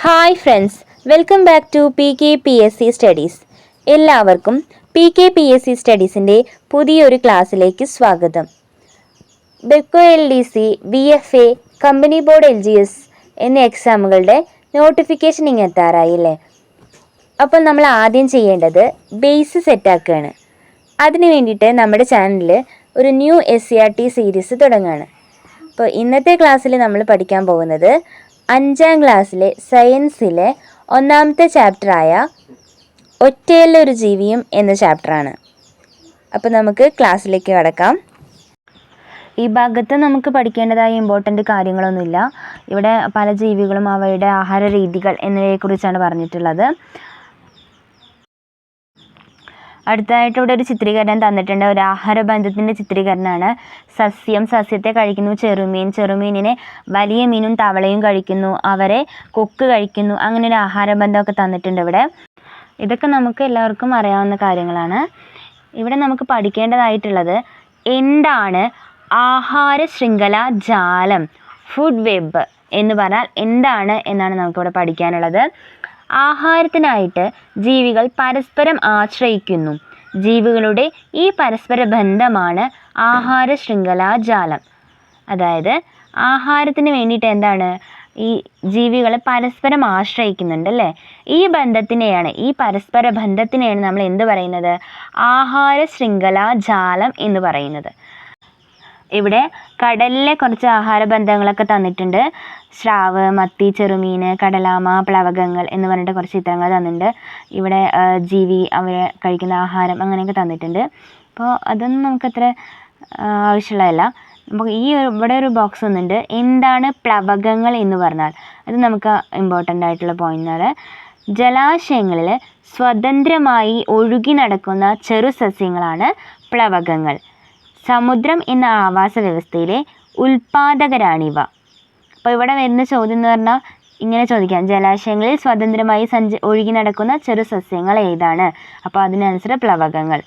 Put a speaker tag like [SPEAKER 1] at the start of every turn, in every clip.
[SPEAKER 1] Hi friends welcome back to P K P S C studies എല്ലാവർക്കും P K P S C സ്റ്റഡീസിന്റെ പുതിയൊരു ക്ലാസ്സിലേക്ക് സ്വാഗതം. Bevco L D C B F A company board L G S എന്നീ എക്സാമുകളുടെ notification ഇങ്ങനെ എത്താറായില്ലേ അപ്പോൾ നമ്മൾ ആദ്യം ചെയ്യേണ്ടത് ബേസ് സെറ്റാക്കുകയാണ് അതിന് വേണ്ടിയിട്ട് നമ്മുടെ ചാനലിൽ ഒരു new S C R T series തുടങ്ങുകയാണ് അപ്പോൾ ഇന്നത്തെ ക്ലാസ്സിൽ നമ്മൾ പഠിക്കാൻ പോകുന്നത് അഞ്ചാം ക്ലാസ്സിലെ സയൻസിലെ ഒന്നാമത്തെ ചാപ്റ്ററായ ഒറ്റയിലൊരു ജീവിയും എന്ന ചാപ്റ്ററാണ്. അപ്പോൾ നമുക്ക് ക്ലാസ്സിലേക്ക് കടക്കാം. ഈ ഭാഗത്ത് നമുക്ക് പഠിക്കേണ്ടതായ ഇമ്പോർട്ടന്റ് കാര്യങ്ങളൊന്നുമില്ല. ഇവിടെ പല ജീവികളും അവയുടെ ആഹാര രീതികൾ എന്നിവയെക്കുറിച്ചാണ് പറഞ്ഞിട്ടുള്ളത്. അടുത്തതായിട്ട് ഇവിടെ ഒരു ചിത്രീകരണം തന്നിട്ടുണ്ട്. ഒരു ആഹാര ആഹാരബന്ധത്തിന്റെ ചിത്രീകരണമാണ്. സസ്യം സസ്യത്തെ കഴിക്കുന്നു. ചെറുമീൻ ചെറുമീനിനെ വലിയ മീനും തവളയും കഴിക്കുന്നു. അവരെ കൊക്ക് കഴിക്കുന്നു. അങ്ങനെ ഒരു ആഹാര ആഹാരബന്ധമൊക്കെ തന്നിട്ടുണ്ട് ഇവിടെ. ഇതൊക്കെ നമുക്ക് എല്ലാവർക്കും അറിയാവുന്ന കാര്യങ്ങളാണ്. ഇവിടെ നമുക്ക് പഠിക്കേണ്ടതായിട്ടുള്ളത് എന്താണ് ആഹാര ശൃംഖല ജാലം ഫുഡ് വെബ് എന്ന് പറഞ്ഞാൽ എന്താണ് എന്നാണ് നമുക്കിവിടെ പഠിക്കാനുള്ളത്. ആഹാരത്തിനായിട്ട് ജീവികൾ പരസ്പരം ആശ്രയിക്കുന്നു. ജീവികളുടെ ഈ പരസ്പര ബന്ധമാണ് ആഹാര ശൃംഖലാജാലം അതായത് ആഹാരത്തിന് വേണ്ടിയിട്ട് എന്താണ്? ഈ ജീവികൾ പരസ്പരം ആശ്രയിക്കുന്നുണ്ട് അല്ലേ? ഈ ബന്ധത്തിനെയാണ് ഈ പരസ്പര ബന്ധത്തിനെയാണ് നമ്മൾ എന്ത് പറയുന്നത്? ആഹാര ശൃംഖലാജാലം എന്ന് പറയുന്നത്. ഇവിടെ കടലിലെ കുറച്ച് ആഹാര ബന്ധങ്ങളൊക്കെ തന്നിട്ടുണ്ട്. സ്രാവ് മത്തി ചെറുമീൻ കടലാമ പ്ലവകങ്ങൾ എന്ന് പറഞ്ഞിട്ട് കുറച്ച് ചിത്രങ്ങൾ തന്നിട്ടുണ്ട്. ഇവിടെ ജീവി അവർ കഴിക്കുന്ന ആഹാരം അങ്ങനെയൊക്കെ തന്നിട്ടുണ്ട്. അപ്പോൾ അതൊന്നും നമുക്കത്ര ആവശ്യമുള്ളതല്ല. അപ്പോൾ ഈ ഇവിടെ ഒരു ബോക്സ് ഒന്നുണ്ട് എന്താണ് പ്ലവകങ്ങൾ എന്ന് പറഞ്ഞാൽ? അത് നമുക്ക് ഇമ്പോർട്ടന്റ് ആയിട്ടുള്ള പോയിന്റാണ് ജലാശയങ്ങളിൽ സ്വതന്ത്രമായി ഒഴുകി നടക്കുന്ന ചെറു സസ്യങ്ങളാണ് പ്ലവകങ്ങൾ. സമുദ്രം എന്ന ആവാസ വ്യവസ്ഥയിലെ ഉൽപാദകരാണിവ. അപ്പോൾ ഇവിടെ വരുന്ന ചോദ്യം എന്ന് പറഞ്ഞാൽ ഇങ്ങനെ ചോദിക്കാം. ജലാശയങ്ങളിൽ സ്വതന്ത്രമായി സഞ്ച ഒഴുകി നടക്കുന്ന ചെറു സസ്യങ്ങൾ ഏതാണ്? അപ്പോൾ അതിനനുസരിച്ച് പ്ലവകങ്ങൾ.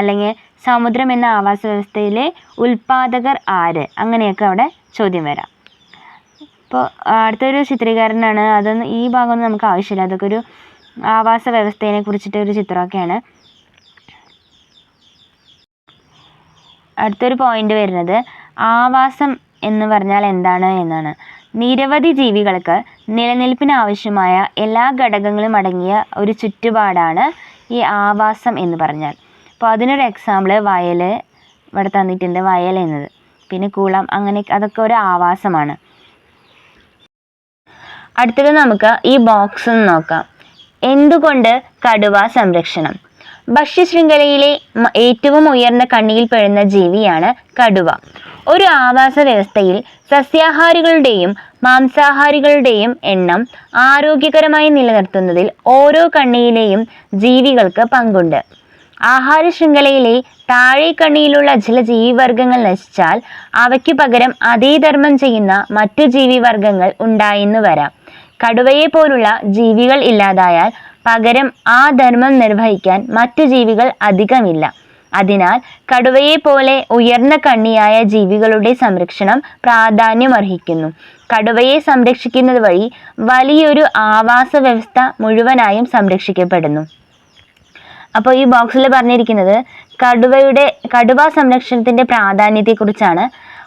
[SPEAKER 1] അല്ലെങ്കിൽ സമുദ്രം എന്ന ആവാസ വ്യവസ്ഥയിലെ ഉൽപാദകർ ആര്? അങ്ങനെയൊക്കെ അവിടെ ചോദ്യം വരാം. ഇപ്പോൾ അടുത്തൊരു ചിത്രീകരണമാണ് അതൊന്നും ഈ ഭാഗമൊന്നും നമുക്ക് ആവശ്യമില്ല. അതൊക്കെ ഒരു ആവാസ വ്യവസ്ഥയെ കുറിച്ചിട്ട് ഒരു ചിത്രമൊക്കെയാണ്. അടുത്തൊരു പോയിന്റ് വരുന്നത് ആവാസം എന്ന് പറഞ്ഞാൽ എന്താണ് എന്നാണ്. നിരവധി ജീവികൾക്ക് നിലനിൽപ്പിന് ആവശ്യമായ എല്ലാ ഘടകങ്ങളും അടങ്ങിയ ഒരു ചുറ്റുപാടാണ് ഈ ആവാസം എന്ന് പറഞ്ഞാൽ. അപ്പോൾ അതിനൊരു എക്സാമ്പിൾ വയൽ ഇവിടെ തന്നിട്ടുണ്ട് വയൽ എന്നത്. പിന്നെ കുളം അങ്ങനെ അതൊക്കെ ഒരു ആവാസമാണ്. അടുത്തത് നമുക്ക് ഈ ബോക്സ് നോക്കാം. എന്തുകൊണ്ട് കടുവ സംരക്ഷണം? ഭക്ഷ്യശൃംഖലയിലെ ഏറ്റവും ഉയർന്ന കണ്ണിയിൽ പെടുന്ന ജീവിയാണ് കടുവ. ഒരു ആവാസ വ്യവസ്ഥയിൽ സസ്യാഹാരികളുടെയും മാംസാഹാരികളുടെയും എണ്ണം ആരോഗ്യകരമായി നിലനിർത്തുന്നതിൽ ഓരോ കണ്ണിയിലെയും ജീവികൾക്ക് പങ്കുണ്ട്. ആഹാര ശൃംഖലയിലെ താഴെ കണ്ണിയിലുള്ള ചില ജീവിവർഗങ്ങൾ നശിച്ചാൽ അവയ്ക്ക് പകരം അതേ ധർമ്മം ചെയ്യുന്ന മറ്റു ജീവിവർഗങ്ങൾ ഉണ്ടായെന്നു വരാം. കടുവയെ പോലുള്ള ജീവികൾ ഇല്ലാതായാൽ പകരം ആ ധർമ്മം നിർവഹിക്കാൻ മറ്റു ജീവികൾ അധികമില്ല. അതിനാൽ കടുവയെ പോലെ ഉയർന്ന കണ്ണിയായ ജീവികളുടെ സംരക്ഷണം പ്രാധാന്യമർഹിക്കുന്നു. കടുവയെ സംരക്ഷിക്കുന്നത് വഴി വലിയൊരു ആവാസ വ്യവസ്ഥ മുഴുവനായും സംരക്ഷിക്കപ്പെടുന്നു. അപ്പോൾ ഈ ബോക്സിൽ പറഞ്ഞിരിക്കുന്നത് കടുവയുടെ കടുവ സംരക്ഷണത്തിന്റെ പ്രാധാന്യത്തെക്കുറിച്ചാണ്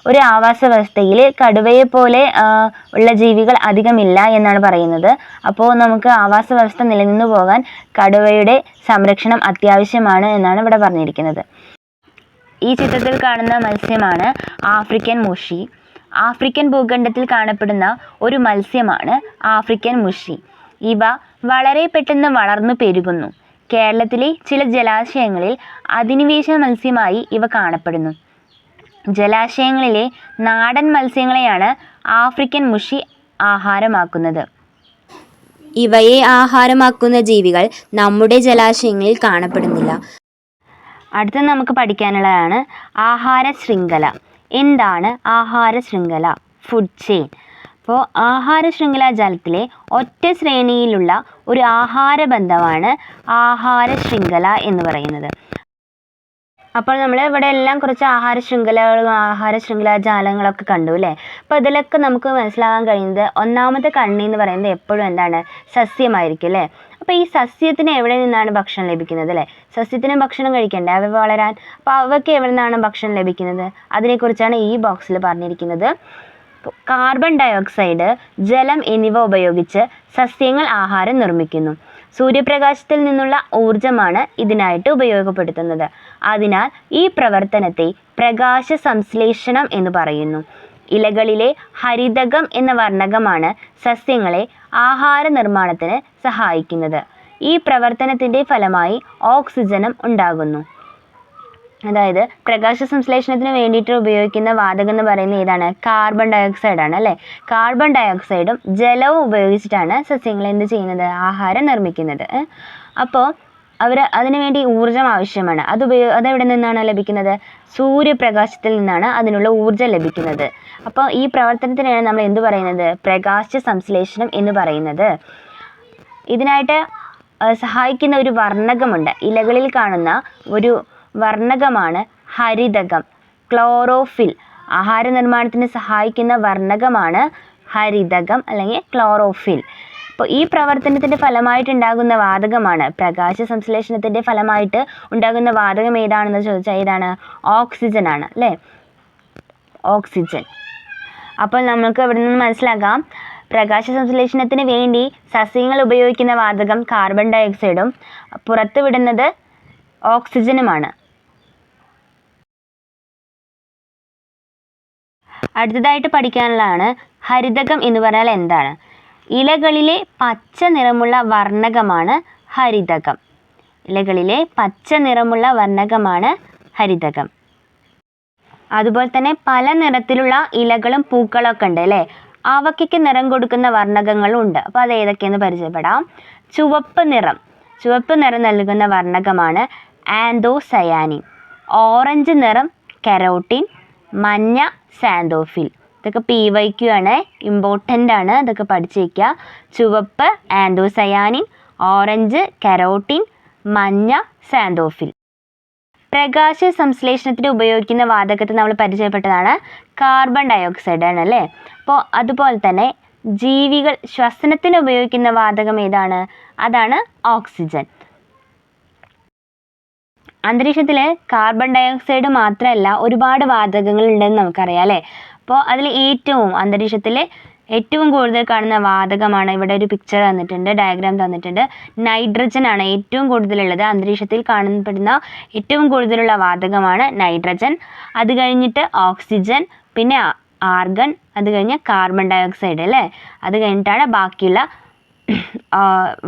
[SPEAKER 1] ഒരു ആവാസ വ്യവസ്ഥയിൽ കടുവയെ പോലെ ഉള്ള ജീവികൾ അധികമില്ല എന്നാണ് പറയുന്നത്. അപ്പോൾ നമുക്ക് ആവാസ വ്യവസ്ഥ നിലനിന്നു പോകാൻ കടുവയുടെ സംരക്ഷണം അത്യാവശ്യമാണ് എന്നാണ് ഇവിടെ പറഞ്ഞിരിക്കുന്നത്. ഈ ചിത്രത്തിൽ കാണുന്ന മത്സ്യമാണ് ആഫ്രിക്കൻ മുഷി. ആഫ്രിക്കൻ ഭൂഖണ്ഡത്തിൽ കാണപ്പെടുന്ന ഒരു മത്സ്യമാണ് ആഫ്രിക്കൻ മുഷി. ഇവ വളരെ പെട്ടെന്ന് വളർന്നു പെരുകുന്നു. കേരളത്തിലെ ചില ജലാശയങ്ങളിൽ അധിനിവേശ മത്സ്യമായി ഇവ കാണപ്പെടുന്നു. ജലാശയങ്ങളിലെ നാടൻ മത്സ്യങ്ങളെയാണ് ആഫ്രിക്കൻ മുഷി ആഹാരമാക്കുന്നത്. ഇവയെ ആഹാരമാക്കുന്ന ജീവികൾ നമ്മുടെ ജലാശയങ്ങളിൽ കാണപ്പെടുന്നില്ല. അടുത്ത നമുക്ക് പഠിക്കാനുള്ളതാണ് ആഹാര ശൃംഖല എന്താണ് ആഹാര ശൃംഖല ഫുഡ് ചെയിൻ അപ്പോൾ ആഹാര ശൃംഖല ജലത്തിലെ ഒറ്റ ശ്രേണിയിലുള്ള ഒരു ആഹാര ബന്ധമാണ് ആഹാര ശൃംഖല എന്ന് പറയുന്നത്. അപ്പോൾ നമ്മൾ ഇവിടെ എല്ലാം കുറച്ച് ആഹാര ശൃംഖലകളും ആഹാര ശൃംഖല ജാലങ്ങളൊക്കെ കണ്ടു അല്ലേ? അപ്പോൾ ഇതിലൊക്കെ നമുക്ക് മനസ്സിലാകാൻ കഴിയുന്നത് ഒന്നാമത്തെ കണ്ണി എന്ന് പറയുന്നത് എപ്പോഴും എന്താണ്? സസ്യമായിരിക്കും അല്ലേ? അപ്പോൾ ഈ സസ്യത്തിന് എവിടെ നിന്നാണ് ഭക്ഷണം ലഭിക്കുന്നത് അല്ലേ? സസ്യത്തിന് ഭക്ഷണം കഴിക്കണ്ടേ? അവ വളരാൻ. അപ്പോൾ അവയ്ക്ക് എവിടെ നിന്നാണ് ഭക്ഷണം ലഭിക്കുന്നത്? അതിനെക്കുറിച്ചാണ് ഈ ബോക്സിൽ പറഞ്ഞിരിക്കുന്നത്. കാർബൺ ഡയോക്സൈഡ് ജലം എന്നിവ ഉപയോഗിച്ച് സസ്യങ്ങൾ ആഹാരം നിർമ്മിക്കുന്നു. സൂര്യപ്രകാശത്തിൽ നിന്നുള്ള ഊർജമാണ് ഇതിനായിട്ട് ഉപയോഗപ്പെടുത്തുന്നത്. അതിനാൽ ഈ പ്രവർത്തനത്തെ പ്രകാശ സംശ്ലേഷണം എന്ന് പറയുന്നു. ഇലകളിലെ ഹരിതകം എന്ന വർണകമാണ് സസ്യങ്ങളെ ആഹാര നിർമ്മാണത്തിന് സഹായിക്കുന്നത്. ഈ പ്രവർത്തനത്തിന്റെ ഫലമായി ഓക്സിജനും ഉണ്ടാകുന്നു. അതായത് പ്രകാശ സംശ്ലേഷണത്തിന് വേണ്ടിയിട്ട് ഉപയോഗിക്കുന്ന വാതകം എന്ന് പറയുന്നത് ഏതാണ്? കാർബൺ ഡയോക്സൈഡ് ആണ് അല്ലേ? കാർബൺ ഡയോക്സൈഡും ജലവും ഉപയോഗിച്ചിട്ടാണ് സസ്യങ്ങൾ എന്ത് ചെയ്യുന്നത്? ആഹാരം നിർമ്മിക്കുന്നത്. അപ്പോൾ അവർ അതിനുവേണ്ടി ഊർജം ആവശ്യമാണ്. അത് ഉപയോഗ അതെവിടെ നിന്നാണ് ലഭിക്കുന്നത്? സൂര്യപ്രകാശത്തിൽ നിന്നാണ് അതിനുള്ള ഊർജം ലഭിക്കുന്നത്. അപ്പോൾ ഈ പ്രവർത്തനത്തിനാണ് നമ്മൾ എന്തു പറയുന്നത്? പ്രകാശ സംശ്ലേഷണം എന്ന് പറയുന്നത്. ഇതിനായിട്ട് സഹായിക്കുന്ന ഒരു വർണകമുണ്ട്. ഇലകളിൽ കാണുന്ന ഒരു വർണകമാണ് ഹരിതകം. ക്ലോറോഫിൽ ആഹാര നിർമ്മാണത്തിന് സഹായിക്കുന്ന വർണകമാണ് ഹരിതകം അല്ലെങ്കിൽ ക്ലോറോഫിൽ. അപ്പോൾ ഈ പ്രവർത്തനത്തിന്റെ ഫലമായിട്ടുണ്ടാകുന്ന വാതകമാണ്. പ്രകാശ സംശ്ലേഷണത്തിന്റെ ഫലമായിട്ട് ഉണ്ടാകുന്ന വാതകം ഏതാണെന്ന് ചോദിച്ചാൽ ഏതാണ് ഓക്സിജൻ ആണ് അല്ലേ? ഓക്സിജൻ. അപ്പോൾ നമുക്ക് ഇവിടെ നിന്ന് മനസ്സിലാക്കാം. പ്രകാശ സംശ്ലേഷണത്തിന് വേണ്ടി സസ്യങ്ങൾ ഉപയോഗിക്കുന്ന വാതകം കാർബൺ ഡയോക്സൈഡും പുറത്തുവിടുന്നത് ഓക്സിജനുമാണ് അടുത്തതായിട്ട് പഠിക്കാനുള്ളതാണ് ഹരിതകം എന്ന് പറഞ്ഞാൽ എന്താണ്? ഇലകളിലെ പച്ച നിറമുള്ള വർണകമാണ് ഹരിതകം. ഇലകളിലെ പച്ച നിറമുള്ള വർണകമാണ് ഹരിതകം. അതുപോലെ തന്നെ പല നിറത്തിലുള്ള ഇലകളും പൂക്കളൊക്കെ ഉണ്ട് അല്ലേ? അവയ്ക്കൊക്കെ നിറം കൊടുക്കുന്ന വർണകങ്ങളും ഉണ്ട്. അപ്പോൾ അത് ഏതൊക്കെയെന്ന് പരിചയപ്പെടാം. ചുവപ്പ് നിറം. ചുവപ്പ് നിറം നൽകുന്ന വർണകമാണ് ആൻഡോസയാനിൻ ഓറഞ്ച് നിറം കെരോട്ടിൻ. മഞ്ഞ സാന്തോഫിൽ ഇതൊക്കെ പി വൈ ക്യു ആണ്. ഇമ്പോർട്ടന്റ് ആണ്. ഇതൊക്കെ പഠിച്ചേക്കുക ചുവപ്പ് ആൻഡോസയാനിൻ ഓറഞ്ച് കരോട്ടിൻ മഞ്ഞ സാന്തോഫിൽ പ്രകാശ സംശ്ലേഷണത്തിന് ഉപയോഗിക്കുന്ന വാതകത്തെ നമ്മൾ പരിചയപ്പെട്ടതാണ്. കാർബൺ ഡയോക്സൈഡ് ആണ് അല്ലേ? അപ്പോൾ അതുപോലെ തന്നെ ജീവികൾ ശ്വസനത്തിന് ഉപയോഗിക്കുന്ന വാതകം ഏതാണ്? അതാണ് ഓക്സിജൻ. അന്തരീക്ഷത്തിൽ കാർബൺ ഡയോക്സൈഡ് മാത്രമല്ല ഒരുപാട് വാതകങ്ങൾ ഉണ്ടെന്ന് നമുക്കറിയാം അല്ലേ? അപ്പോൾ അതിൽ ഏറ്റവും അന്തരീക്ഷത്തിൽ ഏറ്റവും കൂടുതൽ കാണുന്ന വാതകമാണ് ഇവിടെ ഒരു പിക്ചർ തന്നിട്ടുണ്ട് ഡയഗ്രാം തന്നിട്ടുണ്ട്. നൈട്രജൻ ആണ് ഏറ്റവും കൂടുതലുള്ളത്. അന്തരീക്ഷത്തിൽ കാണപ്പെടുന്ന ഏറ്റവും കൂടുതലുള്ള വാതകമാണ് നൈട്രജൻ അത് കഴിഞ്ഞിട്ട് ഓക്സിജൻ പിന്നെ ആർഗൺ അത് കഴിഞ്ഞ് കാർബൺ ഡയോക്സൈഡ് അല്ലേ? അത് കഴിഞ്ഞിട്ടാണ് ബാക്കിയുള്ള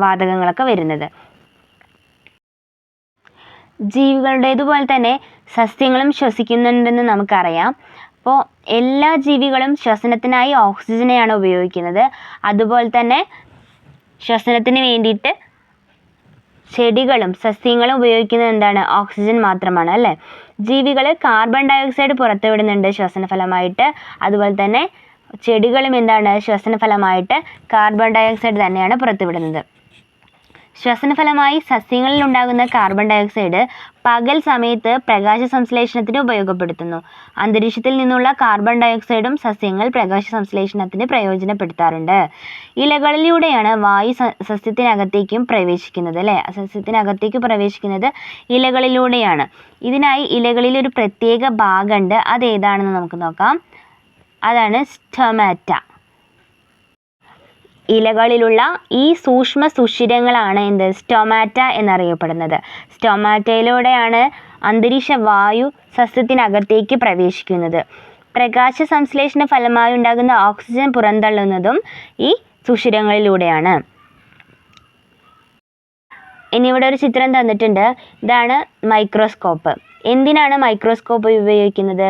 [SPEAKER 1] വാതകങ്ങളൊക്കെ വരുന്നത്. ജീവികളുടേതുപോലെ തന്നെ സസ്യങ്ങളും ശ്വസിക്കുന്നുണ്ടെന്ന് നമുക്കറിയാം. അപ്പോൾ എല്ലാ ജീവികളും ശ്വസനത്തിനായി ഓക്സിജനെയാണ് ഉപയോഗിക്കുന്നത്. അതുപോലെ തന്നെ ശ്വസനത്തിന് വേണ്ടിയിട്ട് ചെടികളും സസ്യങ്ങളും ഉപയോഗിക്കുന്നത് എന്താണ്? ഓക്സിജൻ മാത്രമാണ് അല്ലേ? ജീവികൾ കാർബൺ ഡയോക്സൈഡ് പുറത്തുവിടുന്നുണ്ട് ശ്വസനഫലമായിട്ട്. അതുപോലെ തന്നെ ചെടികളും എന്താണ്? ശ്വസന ഫലമായിട്ട് കാർബൺ ഡയോക്സൈഡ് തന്നെയാണ് പുറത്തുവിടുന്നത്. ശ്വസനഫലമായി സസ്യങ്ങളിൽ ഉണ്ടാകുന്ന കാർബൺ ഡയോക്സൈഡ് പകൽ സമയത്ത് പ്രകാശ സംശ്ലേഷണത്തിന് ഉപയോഗപ്പെടുത്തുന്നു. അന്തരീക്ഷത്തിൽ നിന്നുള്ള കാർബൺ ഡയോക്സൈഡും സസ്യങ്ങൾ പ്രകാശ സംശ്ലേഷണത്തിന് പ്രയോജനപ്പെടുത്താറുണ്ട്. ഇലകളിലൂടെയാണ് വായു സസ്യത്തിനകത്തേക്കും പ്രവേശിക്കുന്നത് അല്ലേ? സസ്യത്തിനകത്തേക്ക് പ്രവേശിക്കുന്നത് ഇലകളിലൂടെയാണ്. ഇതിനായി ഇലകളിൽ ഒരു പ്രത്യേക ഭാഗമുണ്ട്. അതേതാണെന്ന് നമുക്ക് നോക്കാം. അതാണ് സ്റ്റൊമാറ്റ. ഇലകളിലുള്ള ഈ സൂക്ഷ്മ സുഷിരങ്ങളാണ് എന്ത്? സ്റ്റൊമാറ്റ എന്നറിയപ്പെടുന്നത്. സ്റ്റൊമാറ്റയിലൂടെയാണ് അന്തരീക്ഷ വായു സസ്യത്തിനകത്തേക്ക് പ്രവേശിക്കുന്നത്. പ്രകാശ സംശ്ലേഷണ ഫലമായി ഉണ്ടാകുന്ന ഓക്സിജൻ പുറന്തള്ളുന്നതും ഈ സുഷിരങ്ങളിലൂടെയാണ്. ഇനി ഇവിടെ ഒരു ചിത്രം തന്നിട്ടുണ്ട്. ഇതാണ് മൈക്രോസ്കോപ്പ്. എന്തിനാണ് മൈക്രോസ്കോപ്പ് ഉപയോഗിക്കുന്നത്?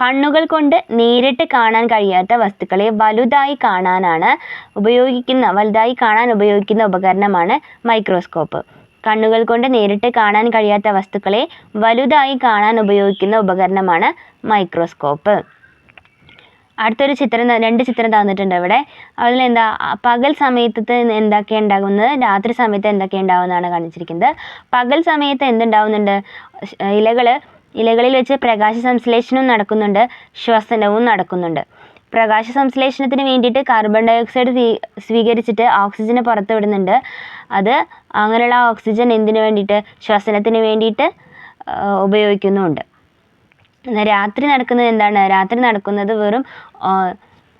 [SPEAKER 1] കണ്ണുകൾ കൊണ്ട് നേരിട്ട് കാണാൻ കഴിയാത്ത വസ്തുക്കളെ വലുതായി കാണാനാണ് ഉപയോഗിക്കുന്ന വലുതായി കാണാൻ ഉപയോഗിക്കുന്ന ഉപകരണമാണ് മൈക്രോസ്കോപ്പ്. കണ്ണുകൾ കൊണ്ട് നേരിട്ട് കാണാൻ കഴിയാത്ത വസ്തുക്കളെ വലുതായി കാണാൻ ഉപയോഗിക്കുന്ന ഉപകരണമാണ് മൈക്രോസ്കോപ്പ്. അടുത്തൊരു ചിത്രം രണ്ട് ചിത്രം തന്നിട്ടുണ്ട് ഇവിടെ. അതിലെന്താ പകൽ സമയത്ത് എന്തൊക്കെ ഉണ്ടാകുന്നത് രാത്രി സമയത്ത് എന്തൊക്കെ ഉണ്ടാകുന്നതാണ് കാണിച്ചിരിക്കുന്നത്. പകൽ സമയത്ത് എന്തുണ്ടാവുന്നുണ്ട്? ഇലകൾ ഇലകളിൽ വെച്ച് പ്രകാശ സംശ്ലേഷണം നടക്കുന്നുണ്ട് ശ്വസനവും നടക്കുന്നുണ്ട്. പ്രകാശ സംശ്ലേഷണത്തിന് വേണ്ടിയിട്ട് കാർബൺ ഡയോക്സൈഡ് സ്വീകരിച്ചിട്ട് ഓക്സിജൻ പുറത്ത് വിടുന്നുണ്ട്. അത് അങ്ങനെയുള്ള ഓക്സിജൻ എന്തിനു വേണ്ടിയിട്ട്? ശ്വസനത്തിന് വേണ്ടിയിട്ട് ഉപയോഗിക്കുന്നുമുണ്ട്. രാത്രി നടക്കുന്നത് എന്താണ്? രാത്രി നടക്കുന്നത് വെറും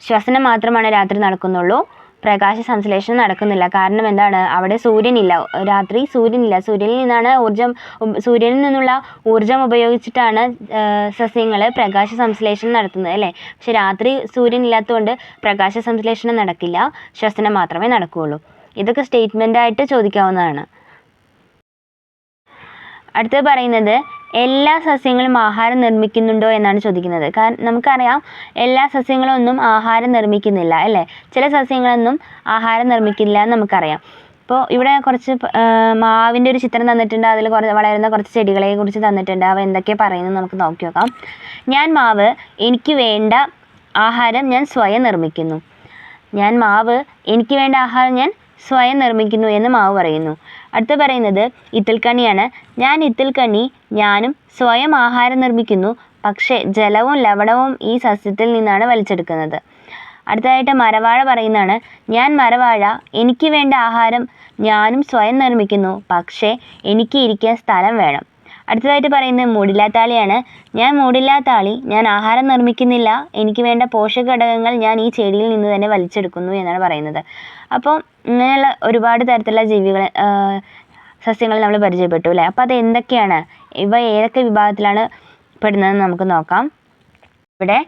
[SPEAKER 1] ശ്വസനം മാത്രമാണ് രാത്രി നടക്കുന്നുള്ളൂ. പ്രകാശ സംശ്ലേഷണം നടക്കുന്നില്ല. കാരണം എന്താണ്? അവിടെ സൂര്യനില്ല. രാത്രി സൂര്യനില്ല. സൂര്യനിൽ നിന്നാണ് ഊർജം സൂര്യനിൽ നിന്നുള്ള ഊർജം ഉപയോഗിച്ചിട്ടാണ് സസ്യങ്ങൾ പ്രകാശ സംശ്ലേഷണം നടത്തുന്നത് അല്ലേ? പക്ഷെ രാത്രി സൂര്യനില്ലാത്തതുകൊണ്ട് പ്രകാശ സംശ്ലേഷണം നടക്കില്ല. ശ്വസനം മാത്രമേ നടക്കുകയുള്ളൂ. ഇതൊക്കെ സ്റ്റേറ്റ്മെന്റായിട്ട് ചോദിക്കാവുന്നതാണ്. അടുത്തത് പറയുന്നത് എല്ലാ സസ്യങ്ങളും ആഹാരം നിർമ്മിക്കുന്നുണ്ടോ എന്നാണ് ചോദിക്കുന്നത്. കാരണം നമുക്കറിയാം എല്ലാ സസ്യങ്ങളും ഒന്നും ആഹാരം നിർമ്മിക്കുന്നില്ല അല്ലേ? ചില സസ്യങ്ങളൊന്നും ആഹാരം നിർമ്മിക്കില്ല എന്ന് നമുക്കറിയാം. ഇപ്പോൾ ഇവിടെ കുറച്ച് മാവിന്റെ ഒരു ചിത്രം തന്നിട്ടുണ്ട്. അതിൽ കുറച്ച് വളരുന്ന കുറച്ച് ചെടികളെ കുറിച്ച് തന്നിട്ടുണ്ട്. അവ എന്തൊക്കെ പറയുന്നത് നമുക്ക് നോക്കി നോക്കാം. ഞാൻ മാവ് എനിക്ക് വേണ്ട ആഹാരം ഞാൻ സ്വയം നിർമ്മിക്കുന്നു. ഞാൻ മാവ് എനിക്ക് വേണ്ട ആഹാരം ഞാൻ സ്വയം നിർമ്മിക്കുന്നു എന്ന് മാവ് പറയുന്നു. അടുത്ത പറയുന്നത് ഇത്തൽക്കണ്ണിയാണ്. ഞാൻ ഇത്തൽക്കണ്ണി ഞാനും സ്വയം ആഹാരം നിർമ്മിക്കുന്നു പക്ഷേ ജലവും ലവണവും ഈ സസ്യത്തിൽ നിന്നാണ് വലിച്ചെടുക്കുന്നത്. അടുത്തതായിട്ട് മരവാഴ പറയുന്നതാണ്. ഞാൻ മരവാഴ എനിക്ക് വേണ്ട ആഹാരം ഞാനും സ്വയം നിർമ്മിക്കുന്നു പക്ഷേ എനിക്ക് ഇരിക്കാൻ സ്ഥലം വേണം. അടുത്തതായിട്ട് പറയുന്നത് മൂടില്ലാത്താളിയാണ്. ഞാൻ മൂടില്ലാത്താളി. ഞാൻ ആഹാരം നിർമ്മിക്കുന്നില്ല. എനിക്ക് വേണ്ട പോഷക ഘടകങ്ങൾ ഞാൻ ഈ ചെടിയിൽ നിന്ന് തന്നെ വലിച്ചെടുക്കുന്നു എന്നാണ് പറയുന്നത്. അപ്പോൾ ഇങ്ങനെയുള്ള ഒരുപാട് തരത്തിലുള്ള ജീവികൾ സസ്യങ്ങൾ നമ്മൾ പരിചയപ്പെട്ടു അല്ലേ? അപ്പോൾ അത് എന്തൊക്കെയാണ്? ഇവ ഏതൊക്കെ വിഭാഗത്തിലാണ് പെടുന്നതെന്ന് നമുക്ക് നോക്കാം. ഇവിടെ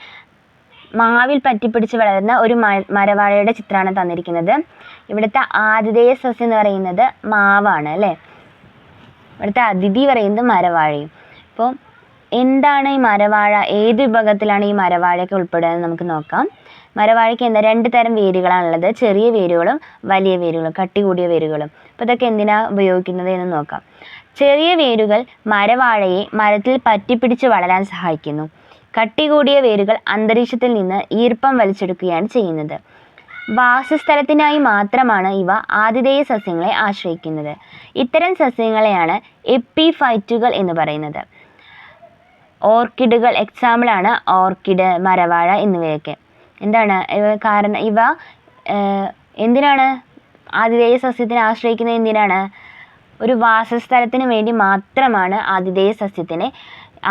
[SPEAKER 1] മാവിൽ പറ്റിപ്പിടിച്ച് വളരുന്ന ഒരു മരവാഴയുടെ ചിത്രമാണ് തന്നിരിക്കുന്നത്. ഇവിടുത്തെ ആതിഥേയ സസ്യം എന്ന് പറയുന്നത് മാവാണ് അല്ലേ? ഇവിടുത്തെ അതിഥി പറയുന്നത് മരവാഴയും. അപ്പോൾ എന്താണ് ഈ മരവാഴ? ഏത് വിഭാഗത്തിലാണ് ഈ മരവാഴയൊക്കെ ഉൾപ്പെടുക എന്ന് നമുക്ക് നോക്കാം. മരവാഴയ്ക്ക് എന്താ? രണ്ട് തരം വേരുകളാണുള്ളത് ചെറിയ വേരുകളും വലിയ വേരുകളും കട്ടി കൂടിയ വേരുകളും. അപ്പോൾ ഇതൊക്കെ എന്തിനാ ഉപയോഗിക്കുന്നത് എന്ന് നോക്കാം. ചെറിയ വേരുകൾ മരവാഴയെ മരത്തിൽ പറ്റിപ്പിടിച്ച് വളരാൻ സഹായിക്കുന്നു. കട്ടി കൂടിയ വേരുകൾ അന്തരീക്ഷത്തിൽ നിന്ന് ഈർപ്പം വലിച്ചെടുക്കുകയാണ് ചെയ്യുന്നത്. വാസസ്ഥലത്തിനായി മാത്രമാണ് ഇവ ആതിഥേയ സസ്യങ്ങളെ ആശ്രയിക്കുന്നത്. ഇത്തരം സസ്യങ്ങളെയാണ് എപ്പിഫൈറ്റുകൾ എന്ന് പറയുന്നത്. ഓർക്കിഡുകൾ എക്സാമ്പിളാണ് ഓർക്കിഡ് മരവാഴ എന്നിവയൊക്കെ. എന്താണ്? കാരണം ഇവ എന്തിനാണ്? ആതിഥേയ സസ്യത്തിനെ ആശ്രയിക്കുന്നത് എന്തിനാണ്? ഒരു വാസസ്ഥലത്തിന് വേണ്ടി മാത്രമാണ് ആതിഥേയ സസ്യത്തിനെ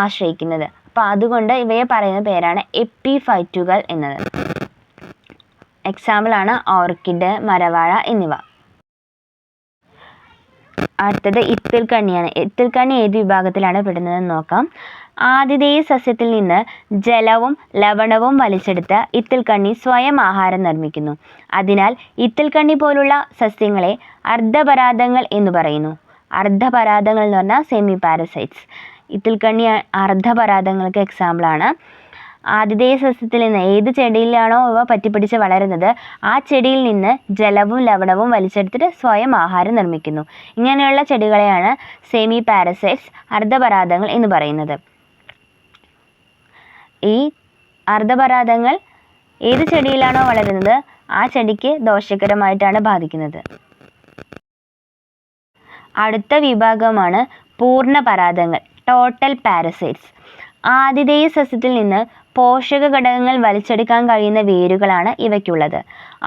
[SPEAKER 1] ആശ്രയിക്കുന്നത്. അപ്പോൾ അതുകൊണ്ട് ഇവയെ പറയുന്ന പേരാണ് എപ്പിഫൈറ്റുകൾ എന്നത്. എക്സാമ്പിളാണ് ഓർക്കിഡ് മരവാഴ എന്നിവ. അടുത്തത് ഇത്തിൽക്കണ്ണിയാണ്. ഇത്തിൽക്കണ്ണി ഏത് വിഭാഗത്തിലാണ് പെടുന്നതെന്ന് നോക്കാം. ആതിഥേയ സസ്യത്തിൽ നിന്ന് ജലവും ലവണവും വലിച്ചെടുത്ത് ഇത്തിൽക്കണ്ണി സ്വയം ആഹാരം നിർമ്മിക്കുന്നു. അതിനാൽ ഇത്തിൽക്കണ്ണി പോലുള്ള സസ്യങ്ങളെ അർദ്ധപരാതങ്ങൾ എന്ന് പറയുന്നു. അർദ്ധപരാതങ്ങൾ എന്ന് പറഞ്ഞാൽ സെമി പാരസൈറ്റ്സ് ഇത്തിൽക്കണ്ണി അർദ്ധപരാതങ്ങൾക്ക് എക്സാമ്പിളാണ് ആതിഥേയ സസ്യത്തിൽ നിന്ന് ഏത് ചെടിയിലാണോ ഇവ പറ്റിപ്പിടിച്ച് വളരുന്നത് ആ ചെടിയിൽ നിന്ന് ജലവും ലവണവും വലിച്ചെടുത്തിട്ട് സ്വയം ആഹാരം നിർമ്മിക്കുന്നു. ഇങ്ങനെയുള്ള ചെടികളെയാണ് സെമി പാരസൈറ്റ്സ് അർദ്ധപരാതങ്ങൾ എന്ന് പറയുന്നത്. ഈ അർദ്ധപരാതങ്ങൾ ഏത് ചെടിയിലാണോ വളരുന്നത് ആ ചെടിക്ക് ദോഷകരമായിട്ടാണ് ബാധിക്കുന്നത്. അടുത്ത വിഭാഗമാണ് പൂർണ പരാതങ്ങൾ ടോട്ടൽ പാരസൈറ്റ്സ് ആതിഥേയ സസ്യത്തിൽ നിന്ന് പോഷക ഘടകങ്ങൾ വലിച്ചെടുക്കാൻ കഴിയുന്ന വേരുകളാണ് ഇവയ്ക്കുള്ളത്.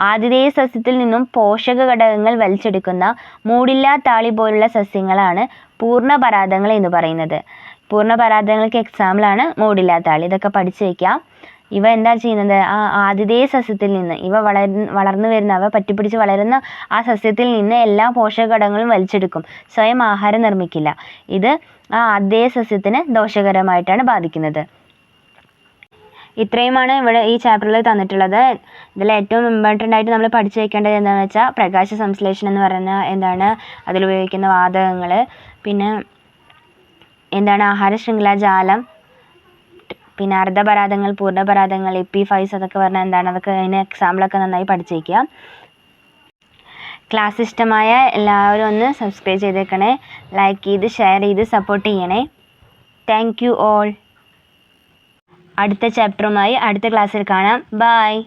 [SPEAKER 1] ആതിഥേയ സസ്യത്തിൽ നിന്നും പോഷക ഘടകങ്ങൾ വലിച്ചെടുക്കുന്ന മൂടില്ലാത്താളി പോലുള്ള സസ്യങ്ങളാണ് പൂർണപരാതങ്ങൾ എന്ന് പറയുന്നത്. ആണ് എക്സാമ്പിളാണ് മൂടില്ലാത്താളി ഇതൊക്കെ പഠിച്ചു വയ്ക്കാം ഇവ എന്താ ചെയ്യുന്നത്? ആ ആതിഥേയ സസ്യത്തിൽ നിന്ന് ഇവ വളർ വളർന്നു വരുന്ന അവ പറ്റിപ്പിടിച്ച് വളരുന്ന ആ സസ്യത്തിൽ നിന്ന് എല്ലാ പോഷക ഘടകങ്ങളും വലിച്ചെടുക്കും. സ്വയം ആഹാരം നിർമ്മിക്കില്ല. ഇത് ആ ആതിഥേയ സസ്യത്തിന് ദോഷകരമായിട്ടാണ് ബാധിക്കുന്നത്. ഇത്രയുമാണ് ഇവിടെ ഈ ചാപ്റ്ററിൽ തന്നിട്ടുള്ളത്. ഇതിൽ ഏറ്റവും ഇമ്പോർട്ടന്റ് ആയിട്ട് നമ്മൾ പഠിച്ചു വെക്കേണ്ടത് എന്താണെന്ന് വെച്ചാൽ പ്രകാശ സംശ്ലേഷണം എന്ന് പറയുന്ന എന്താണ് അതിൽ ഉപയോഗിക്കുന്ന വാതകങ്ങൾ പിന്നെ എന്താണ് ആഹാര ശൃംഖല ജാലം പിന്നെ അർദ്ധപരാതങ്ങൾ പൂർണപരാതങ്ങൾ ഫൈസ് അതൊക്കെ പറഞ്ഞാൽ എന്താണ് അതൊക്കെ അതിന് എക്സാമ്പിളൊക്കെ നന്നായി പഠിച്ചേക്കുക ക്ലാസ് ഇഷ്ടമായ എല്ലാവരും ഒന്ന് സബ്സ്ക്രൈബ് ചെയ്തേക്കണേ. ലൈക്ക് ചെയ്ത് ഷെയർ ചെയ്ത് സപ്പോർട്ട് ചെയ്യണേ. താങ്ക് യു ഓൾ അടുത്ത ചാപ്റ്ററുമായി അടുത്ത ക്ലാസ്സിൽ കാണാം. ബായ്